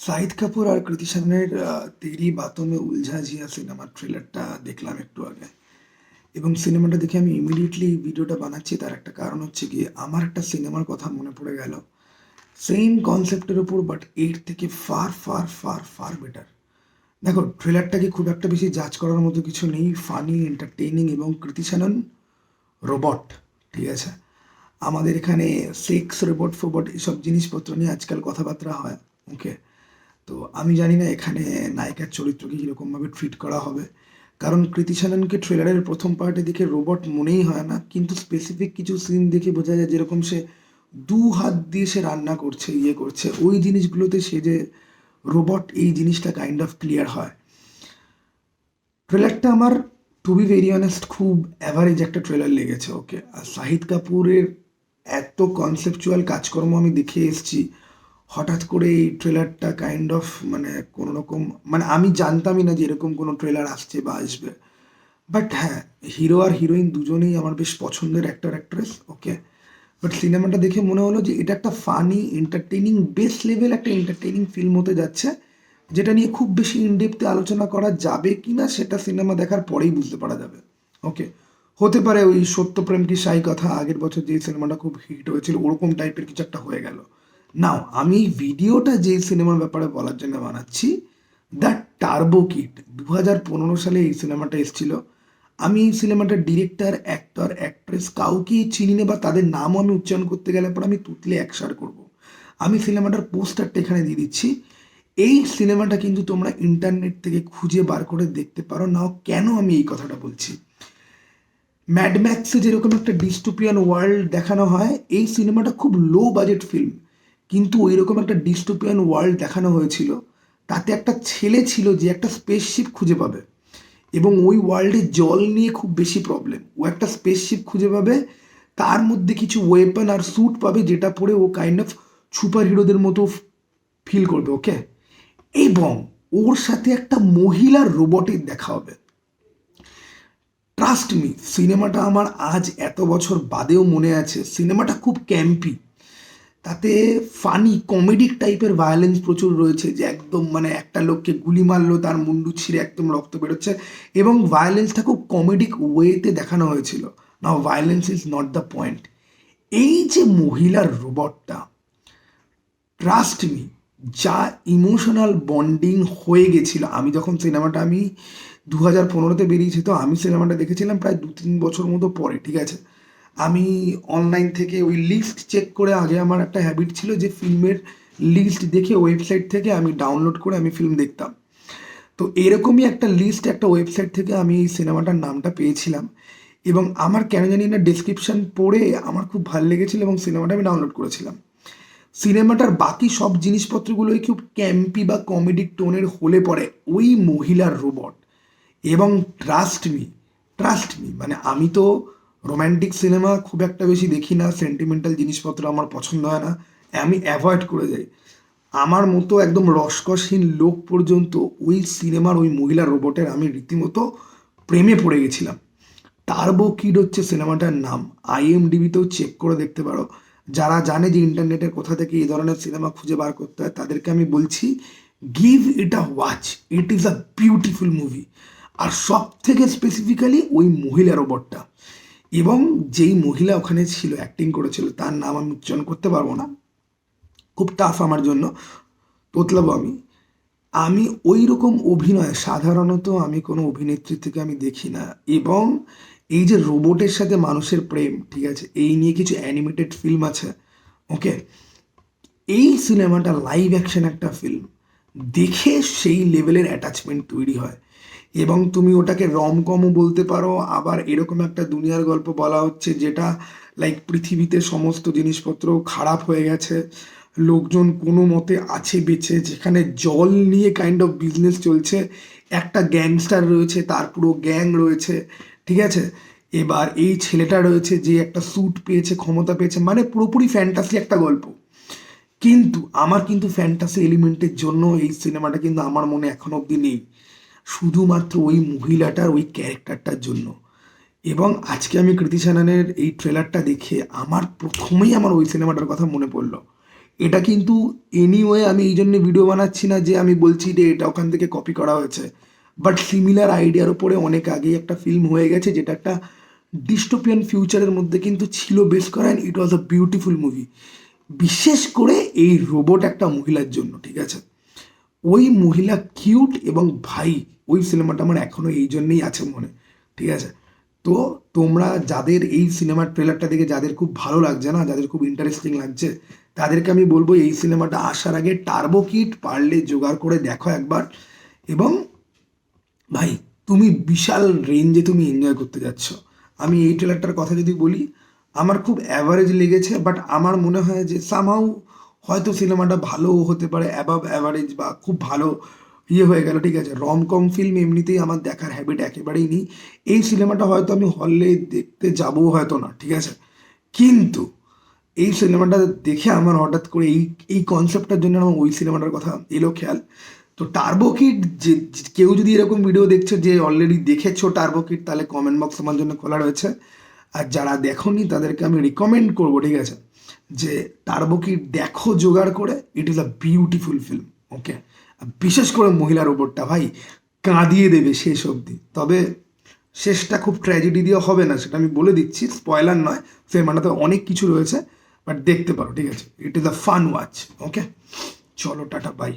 শাহিদ কাপুর আর কৃতি সাননের তেরি বাতোঁ মে উলঝা জিয়া সিনেমার ট্রেলারটা দেখলাম একটু আগে। এবং সিনেমাটা দেখে আমি ইমিডিয়েটলি ভিডিওটা বানাচ্ছি, তার একটা কারণ হচ্ছে গিয়ে আমার একটা সিনেমার কথা মনে পড়ে গেল। সেম কনসেপ্টের ওপর বাট এর থেকে far far far far better দেখো ট্রেলারটাকে খুব একটা বেশি জাজ করার মতো কিছু নেই ফানি এন্টারটেইনিং এবং কৃতি সানন রোবট ঠিক আছে? আমাদের এখানে সেক্স রোবট ফোবট এসব জিনিসপত্র নিয়ে আজকাল কথাবার্তা হয় ওকে তো আমি জানি না এখানে নায়িকার চরিত্রকে কীরকমভাবে ট্রিট করা হবে। কারণ কৃতি সাননকে ট্রেলারের প্রথম পার্টে দেখে রোবট মনেই হয় না, কিন্তু স্পেসিফিক কিছু সিন দেখে বোঝা যায় যেরকম সে দু হাত দিয়ে সে রান্না করছে ইয়ে করছে, ওই জিনিসগুলোতে সে যে রোবট এই জিনিসটা কাইন্ড অফ ক্লিয়ার হয়। ট্রেলারটা আমার টু বি ভেরি অনেস্ট খুব অ্যাভারেজ একটা ট্রেলার লেগেছে ওকে আর শাহিদ কাপুরের এত কনসেপচুয়াল কাজকর্ম আমি দেখে এসেছি হঠাৎ করে এই ট্রেলারটা কাইন্ড অফ মানে কোনো রকম মানে আমি জানতামই না যে এরকম কোনো ট্রেলার আসছে বা আসবে। বাট হ্যাঁ হিরো আর হিরোইন দুজনেই আমার বেশ পছন্দের অ্যাক্টর অ্যাক্ট্রেস ওকে বাট সিনেমাটা দেখে মনে হলো যে এটা একটা ফানি এন্টারটেইনিং বেস লেভেল একটা এন্টারটেইনিং ফিল্ম হতে যাচ্ছে, যেটা নিয়ে খুব বেশি ইনডেপথে আলোচনা করা যাবে কি না সেটা সিনেমা দেখার পরেই বুঝতে পারা যাবে ওকে হতে পারে ওই সত্যপ্রেম কি সাই কথা আগের বছর যে সিনেমাটা খুব হিট হয়েছিল, ওরকম টাইপের কিছু একটা হয়ে গেল। নাও আমি ভিডিওটা যে সিনেমার ব্যাপারে বলার জন্য বানাচ্ছি দ্য টার্বো কিট দু হাজার পনেরো সালে এই সিনেমাটা এসেছিল। আমি এই সিনেমাটার ডিরেক্টর অ্যাক্টর অ্যাক্ট্রেস কাউকেই চিনি না বা তাদের নামও আমি উচ্চারণ করতে গেলে পর আমি তুতলে একসার করব। আমি সিনেমাটার পোস্টারটা এখানে দিয়ে দিচ্ছি। এই সিনেমাটা কিন্তু তোমরা ইন্টারনেট থেকে খুঁজে বার করে দেখতে পারো। নাও কেন আমি এই কথাটা বলছি? ম্যাডম্যাক্সে যেরকম একটা ডিস্টোপিয়ান ওয়ার্ল্ড দেখানো হয়, এই সিনেমাটা খুব লো বাজেট ফিল্ম কিন্তু ওই রকম একটা ডিস্টোপিয়ান ওয়ার্ল্ড দেখানো হয়েছিল। তাতে একটা ছেলে ছিল যে একটা স্পেসশিপ খুঁজে পাবে। এবং ওই ওয়ার্ল্ডে জল নিয়ে খুব বেশি প্রবলেম ও একটা স্পেসশিপ খুঁজে পাবে, তার মধ্যে কিছু ওয়েপন আর স্যুট পাবে যেটা পরে ও কাইন্ড অফ সুপার হিরোদের মতো ফিল করবে ওকে এবং ওর সাথে একটা মহিলার রোবটের দেখা হবে। ট্রাস্ট মি সিনেমাটা আমার আজ এত বছর বাদেও মনে আছে। সিনেমাটা খুব ক্যাম্পি তাতে ফানি কমেডিক টাইপের ভায়োলেন্স প্রচুর রয়েছে যে একদম মানে একটা লোককে গুলি মারলো, তার মুন্ডু ছিঁড়ে একদম রক্ত বেরোচ্ছে এবং ভায়োলেন্সটা খুব কমেডিক ওয়েতে দেখানো হয়েছিল। না violence is not the point এই যে মহিলার রোবটটা ট্রাস্ট মি যা ইমোশনাল বন্ডিং হয়ে গেছিল, আমি যখন সিনেমাটা আমি দু হাজার পনেরোতে বেরিয়েছি, তো আমি সিনেমাটা দেখেছিলাম প্রায় দু তিন বছর মতো পরে, ঠিক আছে? আমি অনলাইন থেকে ওই লিস্ট চেক করে আগে আমার একটা হ্যাবিট ছিল যে ফিল্মের লিস্ট দেখে ওয়েবসাইট থেকে আমি ডাউনলোড করে আমি ফিল্ম দেখতাম। তো এরকমই একটা লিস্ট একটা ওয়েবসাইট থেকে আমি এই সিনেমাটার নামটা পেয়েছিলাম এবং আমার কেন জানি না ডিসক্রিপশান পড়ে আমার খুব ভালো লেগেছিলো এবং সিনেমাটা আমি ডাউনলোড করেছিলাম। সিনেমাটার বাকি সব জিনিসপত্রগুলোই খুব ক্যাম্পি বা কমেডিক টোনের হলে পড়ে ওই মহিলার রোবট এবং ট্রাস্ট মি ট্রাস্ট মি মানে আমি তো রোম্যান্টিক সিনেমা খুব একটা বেশি দেখি না সেন্টিমেন্টাল জিনিসপত্র আমার পছন্দ হয় না, আমি অ্যাভয়েড করে যাই। আমার মতো একদম রসকসহীন লোক পর্যন্ত ওই সিনেমার ওই মহিলা রোবটের আমি রীতিমতো প্রেমে পড়ে গেছিলাম। টার্বো কিড হচ্ছে সিনেমাটার নাম। আইএমডিবিতেও চেক করে দেখতে পারো। যারা জানে যে ইন্টারনেটের কোথা থেকে এই ধরনের সিনেমা খুঁজে বার করতে হয়, তাদেরকে আমি বলছি give it a watch it is a beautiful movie আর সব থেকে স্পেসিফিক্যালি ওই মহিলা রোবটটা এবং যেই মহিলা ওখানে ছিল অ্যাক্টিং করেছিল, তার নাম আমি উচ্চারণ করতে পারব না। খুব টাফ আমার জন্য। তোতলাবো আমি। আমি ওই রকম অভিনয়, সাধারণত আমি কোনো অভিনেত্রী থেকে আমি দেখি না। এবং এই যে রোবটের সাথে মানুষের প্রেম, ঠিক আছে, এই নিয়ে কিছু অ্যানিমেটেড ফিল্ম আছে ওকে এই সিনেমাটা লাইভ অ্যাকশন একটা ফিল্ম দেখে সেই লেভেলের অ্যাটাচমেন্ট তৈরি হয়। এবং তুমি ওটাকে রমকমও বলতে পারো, আবার এরকম একটা দুনিয়ার গল্প বলা হচ্ছে যেটা লাইক পৃথিবীতে সমস্ত জিনিসপত্র খারাপ হয়ে গেছে, লোকজন কোনো মতে আছে বেঁচে, যেখানে জল নিয়ে কাইন্ড অফ বিজনেস চলছে, একটা গ্যাংস্টার রয়েছে, তার পুরো গ্যাং রয়েছে, ঠিক আছে? এবার এই ছেলেটা রয়েছে যে একটা স্যুট পেয়েছে, ক্ষমতা পেয়েছে মানে পুরোপুরি ফ্যান্টাসি একটা গল্প। কিন্তু, আমার কিন্তু ফ্যান্টাসি এলিমেন্টের জন্য এই সিনেমাটা কিন্তু আমার মনে এখনও অবধি নেই। শুধুমাত্র ওই মহিলাটার ওই ক্যারেক্টারটার জন্য। এবং আজকে আমি কৃতি সানানের এই ট্রেলারটা দেখে আমার প্রথমেই আমার ওই সিনেমাটার কথা মনে পড়ল। এটা কিন্তু এনিওয়ে আমি এই জন্য ভিডিও বানাচ্ছি না যে আমি বলছি যে এটা ওখান থেকে কপি করা হয়েছে। বাট সিমিলার আইডিয়ার উপরে অনেক আগেই একটা ফিল্ম হয়ে গেছে, যেটা একটা ডিস্টোপিয়ান ফিউচারের মধ্যে কিন্তু ছিল বেশ করা ইট ওয়াজ আ বিউটিফুল মুভি বিশেষ করে এই রোবট একটা মহিলার জন্য, ঠিক আছে? ওই মহিলা কিউট এবং ভাই ওই সিনেমাটা আমার এখনও এই জন্যই আছে মনে, ঠিক আছে? তো তোমরা যাদের এই সিনেমার ট্রেলারটা দেখে যাদের খুব ভালো লাগছে না, যাদের খুব ইন্টারেস্টিং লাগছে, তাদেরকে আমি বলব এই সিনেমাটা আসার আগে টার্বো কিট পারলে জোগাড় করে দেখো একবার। এবং ভাই, তুমি বিশাল রেঞ্জে তুমি এনজয় করতে যাচ্ছ। আমি এই ট্রেলারটার কথা যদি বলি, আমার খুব অ্যাভারেজ লেগেছে বাট আমার মনে হয় যে সামহাউ হয়তো সিনেমাটা ভালো হতে পারে অ্যাবাভ অ্যাভারেজ বা খুব ভালো ইয়ে হয়ে গেল, ঠিক আছে? রমকম ফিল্ম এমনিতেই আমার দেখার হ্যাবিট একেবারেই নেই। এই সিনেমাটা হয়তো আমি হলে দেখতে যাব হয়তো না, ঠিক আছে? কিন্তু এই সিনেমাটা দেখে আমার হঠাৎ করে এই এই কনসেপ্টটার জন্য আমার ওই সিনেমাটার কথা এলো খেয়াল। তো টার্বো কিট যে, কেউ যদি এরকম ভিডিও দেখছ যে অলরেডি দেখেছ টার্বো কিট তাহলে কমেন্ট বক্স আমার জন্য খোলা রয়েছে। আর যারা দেখোনি, তাদেরকে আমি রিকমেন্ড করব, ঠিক আছে? যে টার্বো কিট দেখো জোগাড় করে it is a beautiful film okay বিশেষ করে মহিলার ওপরটা ভাই, কাঁদিয়ে দেবে শেষ অবধি। তবে শেষটা খুব ট্র্যাজেডি দিয়ে হবে না, সেটা আমি বলে দিচ্ছি। স্পয়লার নয় সিনেমাটাতে অনেক কিছু রয়েছে বাট দেখতে পারো, ঠিক আছে? It is a fun watch okay চলো, টাটা বাই